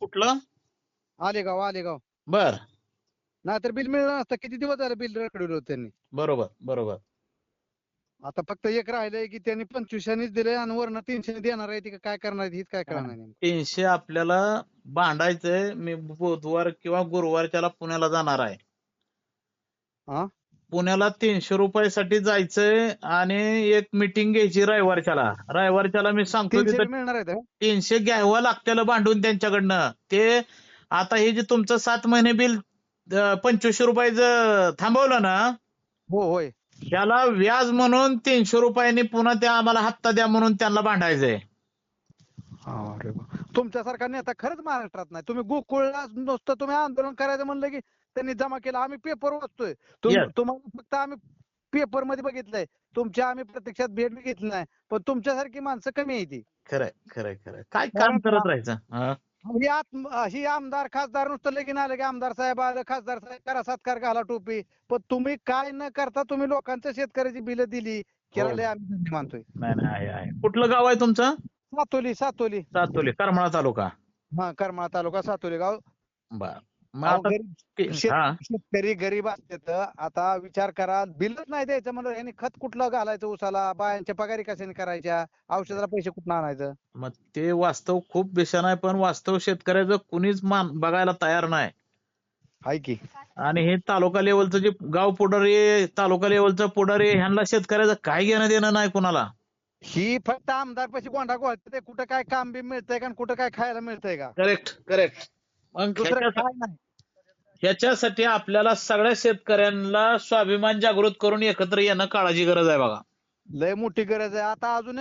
कुठलं? आलेगाव आलेगाव. बर. नाहीतर बिल मिळलं नसतं किती दिवस झाले बिल रखडवलं होतं त्यांनी? बरोबर बरोबर. आता फक्त एक राहिलंय की त्यांनी पंचवीसशेनीच दिलंय आणि वरनं तीनशे देणार आहे ती का काय करणार आहेत हीच काय करणार नाही तीनशे आपल्याला भांडायचंय. मी बुधवार किंवा गुरुवारच्याला पुण्याला जाणार आहे. हा? पुण्याला तीनशे रुपयासाठी जायचंय आणि एक मिटिंग घ्यायची रविवारच्याला. रविवारच्याला मी सांगतो तीनशे तिथं मिळणार? तीनशे घ्यावं लागतेलं भांडून त्यांच्याकडनं. ते आता हे जे तुमचं सात महिने बिल पंचवीसशे रुपयाचं थांबवलं ना? हो होय. त्याला व्याज म्हणून तीनशे रुपयांनी पुन्हा त्या आम्हाला हप्ता द्या म्हणून त्यांना भांडायचंय. अरे वा. तुमच्यासारखा नेता खरंच महाराष्ट्रात नाही. तुम्ही गोकुळला नुसतं तुम्ही आंदोलन करायचं म्हणलं की त्यांनी जमा केलं. आम्ही पेपर वाचतोय. तुम- Yes. तुम्हाला फक्त आम्ही पेपरमध्ये बघितलंय. तुमच्या आम्ही प्रत्यक्षात भेट बी घेतली नाही. पण तुमच्यासारखी माणसं कमी आहे ती. खरंय खरंय खरंय. काय कारण काम करत राहायचं? हा? ही आत्म ही आमदार खासदार नुसतं लगीन आलं की आमदार साहेब आलं खासदार साहेब करा सत्कार घाला टोपी. पण तुम्ही काय न करता तुम्ही लोकांच्या शेतकऱ्याची बिलं दिली. केला हो. लय आम्ही धन्य मानतोय. नाही नाही आहे आहे. कुठलं गाव आहे तुमचं? सातोली सातोली. सातोली करमाळा तालुका. हा करमाळा तालुका सातोली गाव. बर. मग अहो, आता गरीब कि- शेत- हा. शेतकरी गरीब असतात आता विचार करा बिलच नाही द्यायचं म्हणलं यांनी खत कुठलं घालायचं उसाला बायांच्या पगारी कशाने करायच्या औषधाला पैसे कुठून आणायचं? मग ते वास्तव खूप बेशन आहे पण वास्तव शेतकऱ्याचं कुणीच मान बघायला तयार नाही. हाय की. आणि हे तालुका लेवलचं जे गाव पुढारी तालुका लेवलचं पुढारी ह्यांना शेतकऱ्याचं काय घेणं देणं नाही कुणाला? ही फक्त आमदार पैसे गोंडा गोळते ते कुठं काय काम बी मिळतंय का आणि कुठं काय खायला मिळतंय का? करेक्ट करेक्ट मग दुसरं ह्याच्या- काय नाही. ह्याच्यासाठी आपल्याला सगळ्या शेतकऱ्यांना स्वाभिमान जागृत करून एकत्र येणं काळाची गरज आहे बघा. लय मोठी गरज आहे. आता अजून